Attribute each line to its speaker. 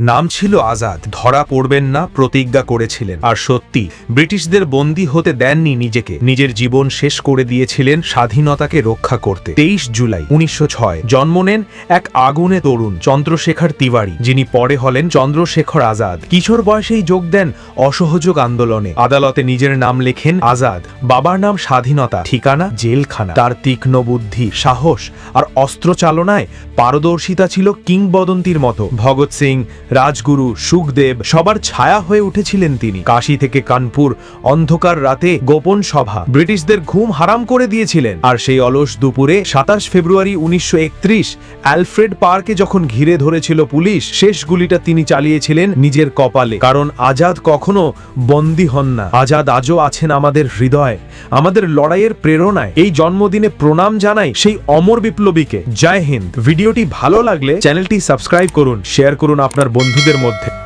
Speaker 1: নাম ছিল আজাদ, ধরা পড়বেন না, প্রতিজ্ঞা করেছিলেন। আর সত্যি, ব্রিটিশদের বন্দী হতে দেননি নিজেকে। নিজের জীবন শেষ করে দিয়েছিলেন স্বাধীনতাকে রক্ষা করতে। তেইশ জুলাই উনিশশো জন্ম নেন এক আগুনে তরুণ, চন্দ্রশেখর তিওয়ারি, যিনি পরে হলেন চন্দ্রশেখর আজাদ। কিশোর বয়সেই যোগ দেন অসহযোগ আন্দোলনে। আদালতে নিজের নাম লেখেন আজাদ। বাবার নাম স্বাধীনতা, ঠিকানা জেলখানা। তার তীক্ষ্ণ বুদ্ধি, সাহস আর অস্ত্র চালনায় পারদর্শিতা ছিল কিংবদন্তির মতো। ভগৎ সিং রাজগুরু সুখদেব সবার ছায়া হয়ে উঠেছিলেন তিনি। কাশি থেকে কানপুর অন্ধকার রাতে গোপন সভা। ব্রিটিশদের ঘুম হারাম করে দিয়েছিলেন। আর সেই অলস দুপুরে সাতাশ ফেব্রুয়ারি উনিশশো অ্যালফ্রেড পার্কে যখন ঘিরে ধরেছিল পুলিশ, শেষ গুলিটা তিনি চালিয়েছিলেন নিজের কপালে। কারণ আজাদ কখনো বন্দী হন না। আজাদ আজও আছেন আমাদের হৃদয়, আমাদের লড়াইয়ের প্রেরণায়। এই জন্মদিনে প্রণাম জানাই সেই অমর বিপ্লবীকে। জয় হিন্দ। ভিডিওটি ভালো লাগলে চ্যানেলটি সাবস্ক্রাইব করুন, শেয়ার করুন আপনার বন্ধুদের মধ্যে।